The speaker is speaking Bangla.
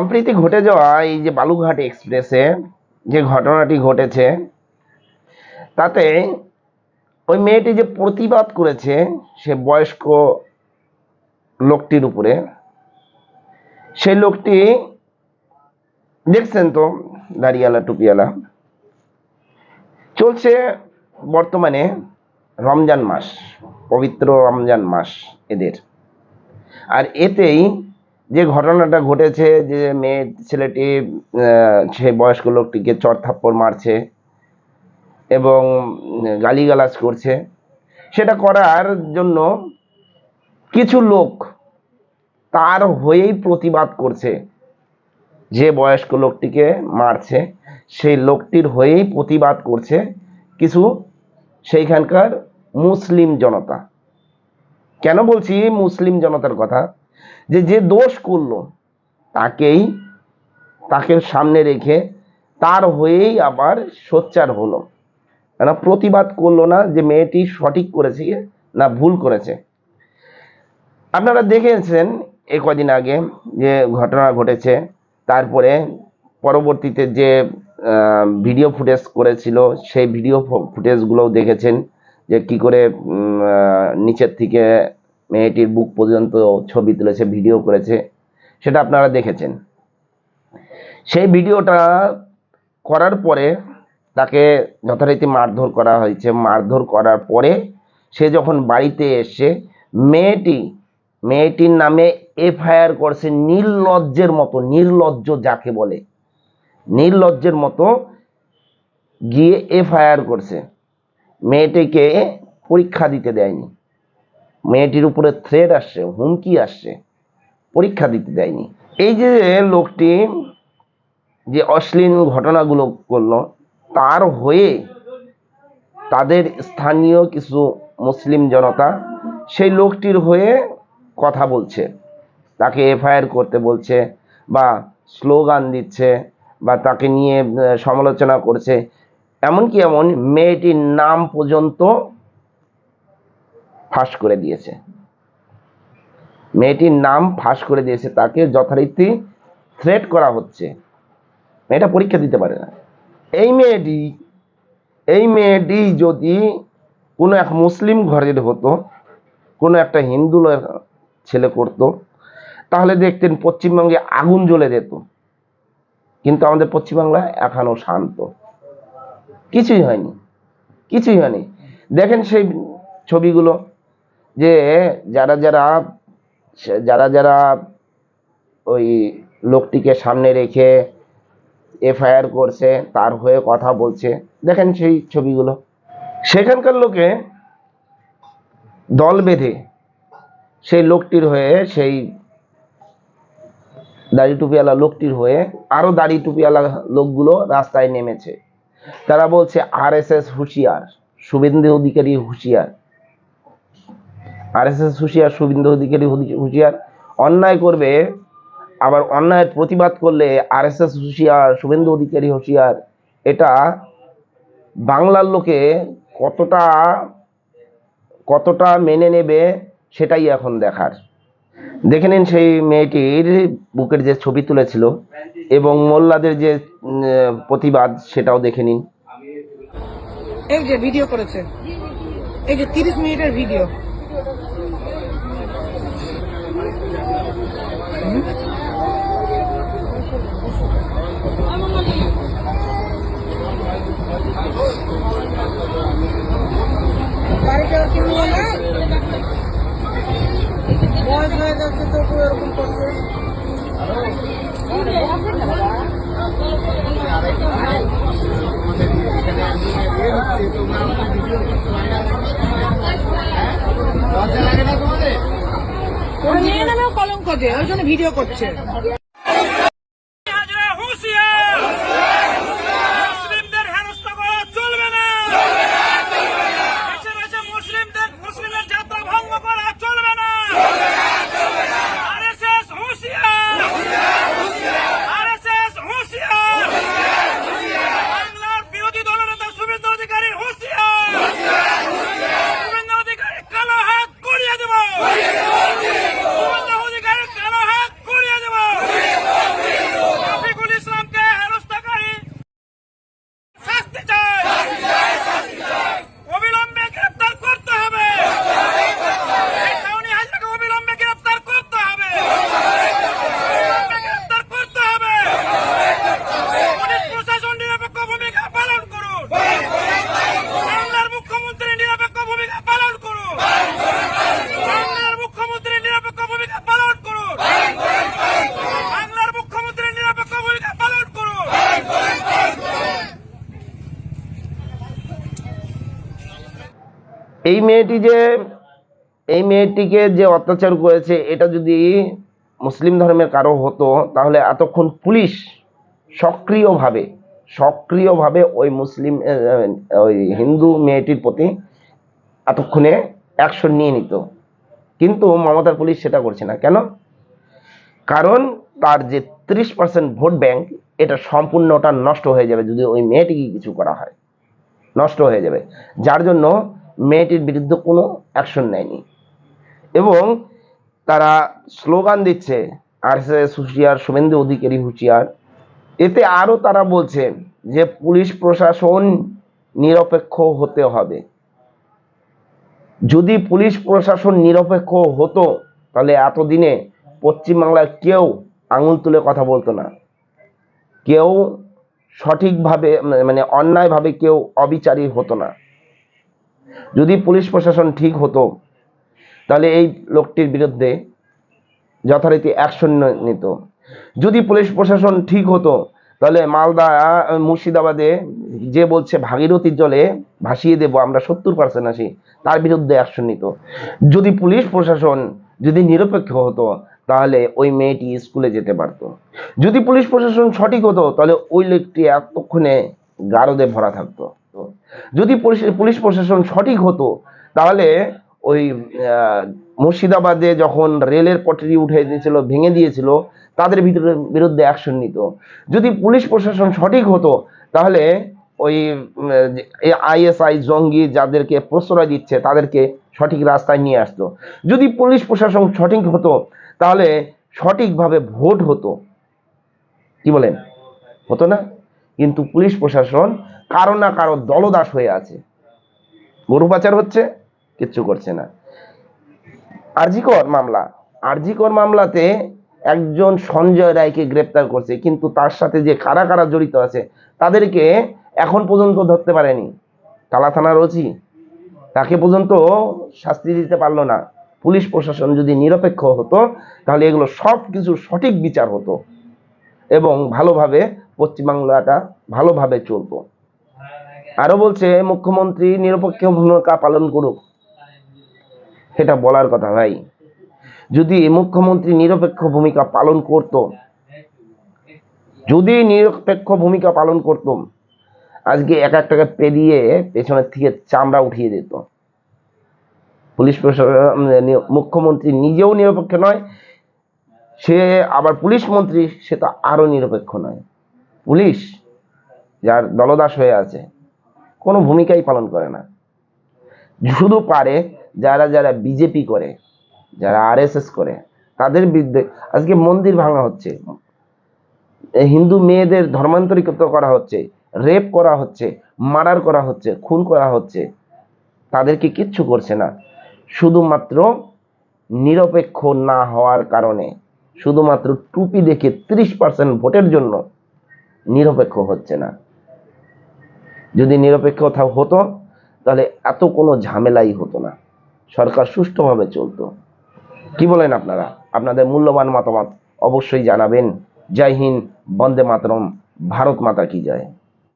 সম্প্রীতি ঘটে যাওয়া এই যে বালুঘাট এক্সপ্রেসে যে ঘটনাটি ঘটেছে, তাতে ওই মেয়েটি যে প্রতিবাদ করেছে সে বয়স্ক লোকটির উপরে, সেই লোকটি দেখছেন তো দাড়িওয়ালা টুপিওয়ালা। চলছে বর্তমানে রমজান মাস, পবিত্র রমজান মাস এদের। আর এতেই যে ঘটনাটা ঘটেছে, যে মেয়ে, ছেলেটি সে বয়স্ক লোকটিকে চর থাপ্পড় মারছে এবং গালিগালাজ করছে, সেটা করার জন্য কিছু লোক তার হয়েই প্রতিবাদ করছে যে বয়স্ক লোকটিকে মারছে। সেই লোকটির হয়েই প্রতিবাদ করছে কিছু সেইখানকার মুসলিম জনতা। কেন বলছি মুসলিম জনতার কথা? যে যে দোষ করল, তাকেই, তাকে সামনে রেখে তার হয়েই আবার সোচ্চার হলো। কেন প্রতিবাদ করল না যে মেয়েটি সঠিক করেছে না ভুল করেছে। আপনারা দেখেছেন এ কদিন আগে যে ঘটনা ঘটেছে, তারপরে পরবর্তীতে যে ভিডিও ফুটেজ করেছিল, সেই ভিডিও ফুটেজগুলোও দেখেছেন যে কি করে নিচের থেকে মেয়েটির বুক পর্যন্ত ছবি তুলেছে ভিডিও করেছে, সেটা আপনারা দেখেছেন। সেই ভিডিওটা করার পরে তাকে যথারীতি মারধর করা হয়েছে। মারধর করার পরে সে যখন বাড়িতে এসে মেয়েটি, মেয়েটির নামে এফআইআর করছে, নির্লজ্জের মতো, নির্লজ্জ যাকে বলে, নির্লজ্জের মতো গিয়ে এফআইআর করছে। মেয়েটিকে পরীক্ষা দিতে দেয়নি। মেয়েটির উপরে থ্রেড আসছে, হুমকি আসছে, পরীক্ষা দিতে দেয়নি। এই যে লোকটি যে অশ্লীল ঘটনাগুলো করল, তার হয়ে তাদের স্থানীয় কিছু মুসলিম জনতা সেই লোকটির হয়ে কথা বলছে। তাকে এফআইআর করতে বলছে বা স্লোগান দিচ্ছে বা তাকে নিয়ে সমালোচনা করছে। এমনকি এমন মেয়েটির নাম পর্যন্ত ফাঁস করে দিয়েছে। মেয়েটির নাম ফাঁস করে দিয়েছে, তাকে যথারীতি থ্রেট করা হচ্ছে। মেয়েটা পরীক্ষা দিতে পারে না। এই মেয়েটি এই মেয়েটি যদি কোনো এক মুসলিম ঘরের হতো, কোনো একটা হিন্দু ছেলে করতো, তাহলে দেখতেন পশ্চিমবঙ্গে আগুন জ্বলে যেত। কিন্তু আমাদের পশ্চিমবাংলা এখনও শান্ত। কিছুই হয়নি। কিছুই হয়নি। দেখেন সেই ছবিগুলো। যে যারা যারা যারা যারা ওই লোকটিকে সামনে রেখে এফআইআর করছে, তার হয়ে কথা বলছে, দেখেন সেই ছবিগুলো। সেখানকার লোকে দল বেঁধে সেই লোকটির হয়ে, সেই দাড়ি টুপিওয়ালা লোকটির হয়ে আরও দাড়ি টুপিওয়ালা লোকগুলো রাস্তায় নেমেছে। তারা বলছে আর এস এস হুঁশিয়ার, শুভেন্দু অধিকারী হুঁশিয়ার। আর এস এস হুঁশিয়ার, শুভেন্দু অধিকারী হুঁশিয়ার অন্যায় করবে, আবার অন্যায়ের প্রতিবাদ করলে আর এস এস হুঁশিয়ার, শুভেন্দু অধিকারী হুঁশিয়ার, এটা বাংলার লোকে কতটা কতটা মেনে নেবে সেটাই এখন দেখার। দেখে নিন সেই মেয়েটির বুকের যে ছবি তুলেছিল এবং মোল্লাদের যে প্রতিবাদ সেটাও দেখে নিন। এই যে ভিডিও করেছে। এই যে তিরিশ মিনিটের ভিডিও বাড়িটা কিনবো না বয়স হয়ে যাচ্ছে তো কেউ এরকম করছে মেয়ে নামেও কলঙ্ক দিয়ে ওই জন্য ভিডিও করছে হাজরা হুঁশিয়ার মুসলিমদের হেনস্থা করা চলবে না বেছে বেছে মুসলিমদের মুসলিমের যাত্রা ভঙ্গ করা চলবে না আরএসএস হুঁশিয়ার আরএসএস হুঁশিয়ার বাংলার বিরোধী দলনেতা শুভেন্দু অধিকারী হুঁশিয়ার শুভেন্দু অধিকারী কালো হাত গড়িয়ে দেব শুভেন্দু অধিকারী কালো হাত গড়িয়ে দেব এই মেয়েটি যে, এই মেয়েটিকে যে অত্যাচার করেছে, এটা যদি মুসলিম ধর্মের কারও হতো, তাহলে এতক্ষণ পুলিশ সক্রিয়ভাবে সক্রিয়ভাবে ওই মুসলিম ওই হিন্দু মেয়েটির প্রতি এতক্ষণে অ্যাকশন নিয়ে নিত। কিন্তু মমতার পুলিশ সেটা করছে না। কেন? কারণ তার যে ত্রিশ পার্সেন্ট ভোট ব্যাংক, এটা সম্পূর্ণটা নষ্ট হয়ে যাবে যদি ওই মেয়েটিকে কিছু করা হয়। নষ্ট হয়ে যাবে। যার জন্য মেয়েটির বিরুদ্ধে কোনো অ্যাকশন নেয়নি। এবং তারা স্লোগান দিচ্ছে আর এস হুঁশিয়ার, শুভেন্দু অধিকারী হুঁশিয়ার। এতে আরও তারা বলছে যে পুলিশ প্রশাসন নিরপেক্ষ হতে হবে। যদি পুলিশ প্রশাসন নিরপেক্ষ হতো, তাহলে এতদিনে পশ্চিমবাংলার কেউ আঙুল তুলে কথা বলতো না। কেউ সঠিকভাবে মানে অন্যায়ভাবে কেউ অবিচারী হতো না। যদি পুলিশ প্রশাসন ঠিক হতো, তাহলে এই লোকটির বিরুদ্ধে যথারীতি অ্যাকশন নিত। যদি পুলিশ প্রশাসন ঠিক হতো, তাহলে মালদা মুর্শিদাবাদে যে বলছে ভাগীরথীর জলে ভাসিয়ে দেবো, আমরা সত্তর পার্সেন্ট আসি, তার বিরুদ্ধে অ্যাকশন নিত। যদি পুলিশ প্রশাসন যদি নিরপেক্ষ হতো, তাহলে ওই মেয়েটি স্কুলে যেতে পারতো। যদি পুলিশ প্রশাসন সঠিক হতো, তাহলে ওই লোকটি এতক্ষণে গারদে ভরা থাকতো। যদি পুলিশ প্রশাসন সঠিক হতো, তাহলে ওই মুর্শিদাবাদে যখন রেলের পটরি উঠে দিয়েছিল, ভেঙে দিয়েছিল, তাদের ভিতরে, বিরুদ্ধে অ্যাকশন নিত। যদি পুলিশ প্রশাসন সঠিক হতো, তাহলে ওই আইএসআই জঙ্গি যাদেরকে প্রশ্রয় দিচ্ছে, তাদেরকে সঠিক রাস্তায় নিয়ে আসতো। যদি পুলিশ প্রশাসন সঠিক হতো, তাহলে সঠিকভাবে ভোট হতো। কি বলেন? হতো না? কিন্তু পুলিশ প্রশাসন কারও না কারও দলদাস হয়ে আছে। গরু পাচার হচ্ছে, কিচ্ছু করছে না। আরজিকর মামলা। আরজিকর মামলাতে একজন সঞ্জয় রায়কে গ্রেপ্তার করছে, কিন্তু তার সাথে যে কারা কারা জড়িত আছে, তাদেরকে এখন পর্যন্ত ধরতে পারেনি। টালা থানার ওসি তাকে পর্যন্ত শাস্তি দিতে পারল না। পুলিশ প্রশাসন যদি নিরপেক্ষ হতো, তাহলে এগুলো সব কিছু সঠিক বিচার হতো এবং ভালোভাবে পশ্চিমবাংলাটা ভালোভাবে চলতো আরও বলছে, মুখ্যমন্ত্রী নিরপেক্ষ ভূমিকা পালন করুক। সেটা বলার কথা ভাই। যদি মুখ্যমন্ত্রী নিরপেক্ষ ভূমিকা পালন করত, যদি নিরপেক্ষ ভূমিকা পালন করত, আজকে এক এক টাকা পেরিয়ে পেছনের থেকে চামড়া উঠিয়ে দিত। পুলিশ প্রশাসন মুখ্যমন্ত্রী নিজেও নিরপেক্ষ নয়, সে আবার পুলিশ মন্ত্রী, সে তো আরও নিরপেক্ষ নয়। পুলিশ যার দলদাস হয়ে আছে, কোনো ভূমিকাই পালন করে না। শুধু পারে, যারা যারা বিজেপি করে, যারা আরএসএস করে, তাদের বিরুদ্ধে আজকে মন্দির ভাঙা হচ্ছে। হিন্দু মেয়েদের ধর্মান্তরিত করা হচ্ছে, রেপ করা হচ্ছে, মার্ডার করা হচ্ছে, খুন করা হচ্ছে, তাদেরকে কিচ্ছু করছে না। শুধুমাত্র নিরপেক্ষ না হওয়ার কারণে, শুধুমাত্র টুপি দেখে ত্রিশ পার্সেন্ট ভোটের জন্য নিরপেক্ষ হচ্ছে না। যদি নিরপেক্ষ হতো, তাহলে এত কোনো ঝামেলাই হতো না। সরকার সুষ্ঠুভাবে চলতো। কি বলেন আপনারা? আপনাদের মূল্যবান মতামত অবশ্যই জানাবেন। জয় হিন্দ, বন্দে মাতরম, ভারত মাতা কি জয়।